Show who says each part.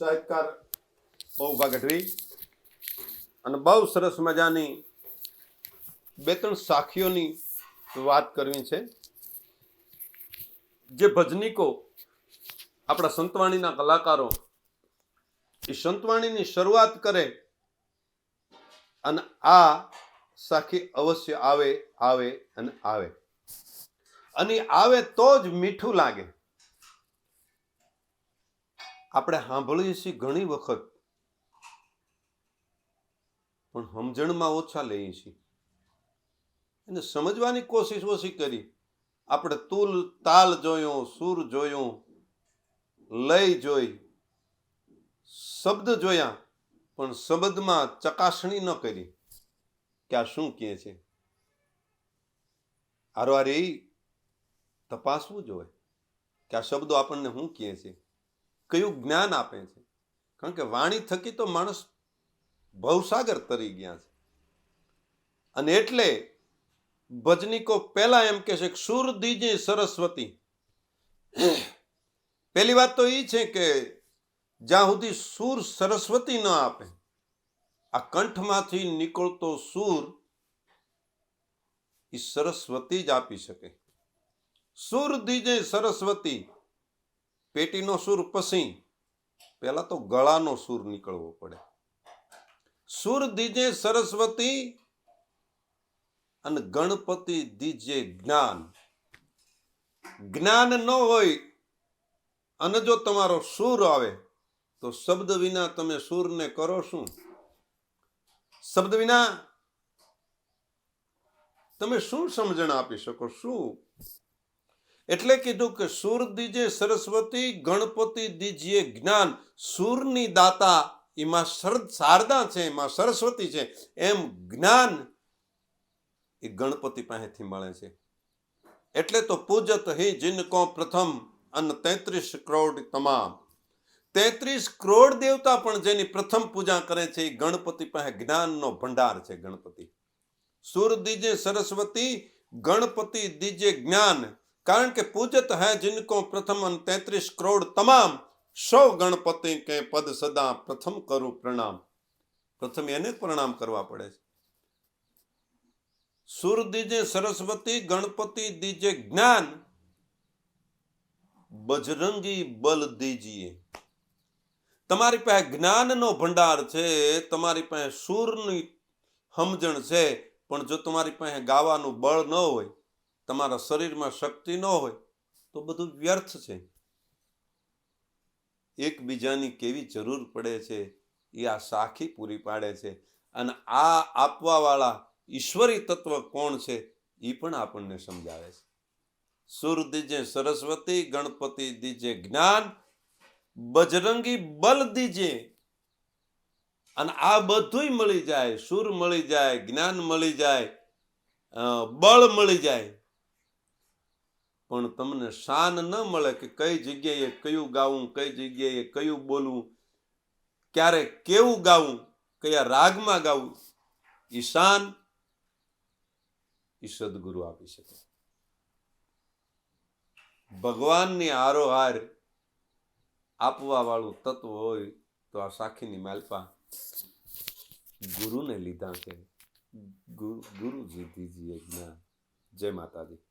Speaker 1: સાહિત્યકાર બહુ ગઢવી અને બહુ સરસ મજાની બે ત્રણ સાખીઓની વાત કરવી છે. જે ભજનીકો આપણા સંતવાણીના કલાકારો એ સંતવાણીની શરૂઆત કરે અને આ સાખી અવશ્ય આવે આવે અને આવે. અને આવે તો જ મીઠું લાગે. આપણે સાંભળીએ છીએ ઘણી વખત. પણ સમજણમાં ઓછા લઈએ છીએ. એને સમજવાની કોશિશ ઓછી કરી. આપણે તુલ તાલ જોયો, સુર જોયો, લય જોઈ, શબ્દ જોયા, પણ શબ્દમાં ચકાસણી ન કરી. કે આ શું કહે છે? હારવારે તપાસવું જોઈએ કે આ શબ્દો આપણને શું કહે છે? કયું જ્ઞાન આપે છે? કારણ કે વાણી થકી તો માણસ ભવસાગર તરી ગયા છે. અને એટલે ભજનીકો પહેલા એમ કે છે કે, સુર દીજે સરસ્વતી. પહેલી વાત તો એ છે કે જ્યાં સુધી સુર સરસ્વતી ન આપે, આ કંઠમાંથી નીકળતો સુર એ સરસ્વતી જ આપી શકે. સુર દીજે સરસ્વતી. પેટીનો સુર પછી પહેલા તો ગળાનો સુર નીકળવો પડે. સુર દીજે સરસ્વતી અને ગણપતિ દીજે જ્ઞાન. જ્ઞાન ન હોય અને જો તમારો સુર આવે, તો શબ્દ વિના તમે સુરને કરો શું? શબ્દ વિના તમે શું સમજણ આપી શકો? શું? એટલે કીધું કે સુર દીજે સરસ્વતી, ગણપતિ દીજીએ જ્ઞાન. સુરની દાતા એમાં શરદ શારદા છે, એમાં સરસ્વતી છે. એમ જ્ઞાન એ ગણપતિ પાસેથી મળે છે. એટલે તો પૂજત હિ જિનકો પ્રથમ અને તેત્રીસ કરોડ તમામ. તેત્રીસ કરોડ દેવતા પણ જેની પ્રથમ પૂજા કરે છે એ ગણપતિ પાસે જ્ઞાનનો ભંડાર છે ગણપતિ. સુર દીજે સરસ્વતી, ગણપતિ દીજે જ્ઞાન. કારણ કે પૂજત હૈ જિનકો પ્રથમ અને તેત્રીસ કરોડ તમામ સૌ ગણપતિ કે પદ સદા પ્રથમ કરું પ્રણામ. પ્રથમ એને પ્રણામ કરવા પડે છે. સુર દીજે સરસ્વતી, ગણપતિ દીજે જ્ઞાન, બજરંગી બલ દીજીએ. તમારી પાસે જ્ઞાનનો ભંડાર છે, તમારી પાસે સુરની સમજણ છે, પણ જો તમારી પાસે ગાવાનું બળ ન હોય તમારા શરીરમાં શક્તિ ન હોય તો બધું વ્યર્થ છે. એકબીજાની કેવી જરૂર પડે છે એ આ સાખી પૂરી પાડે છે અને આ આપવાવાળા ઈશ્વરી તત્વ કોણ છે એ પણ આપણને સમજાવે છે. સુર દીજે સરસ્વતી, ગણપતિ દીજે જ્ઞાન, બજરંગી બલ દીજે. અને આ બધુંય મળી જાય, સુર મળી જાય, જ્ઞાન મળી જાય બળ મળી જાય. પણ તમને શાન ન મળે કે કઈ જગ્યાએ કયું ગાવું, કઈ જગ્યાએ કયું બોલવું, ક્યારે કેવું ગાવું, કયા રાગમાં ગાવું ઈશાન શાન સદગુરુ આપી શકે. ભગવાનની આરોહાર આપવા વાળું તત્વ હોય તો આ સાખીની માલપા ગુરુને લીધા છે. ગુરુ ગુરુજી દીજીએ જ્ઞાન. જય માતાજી.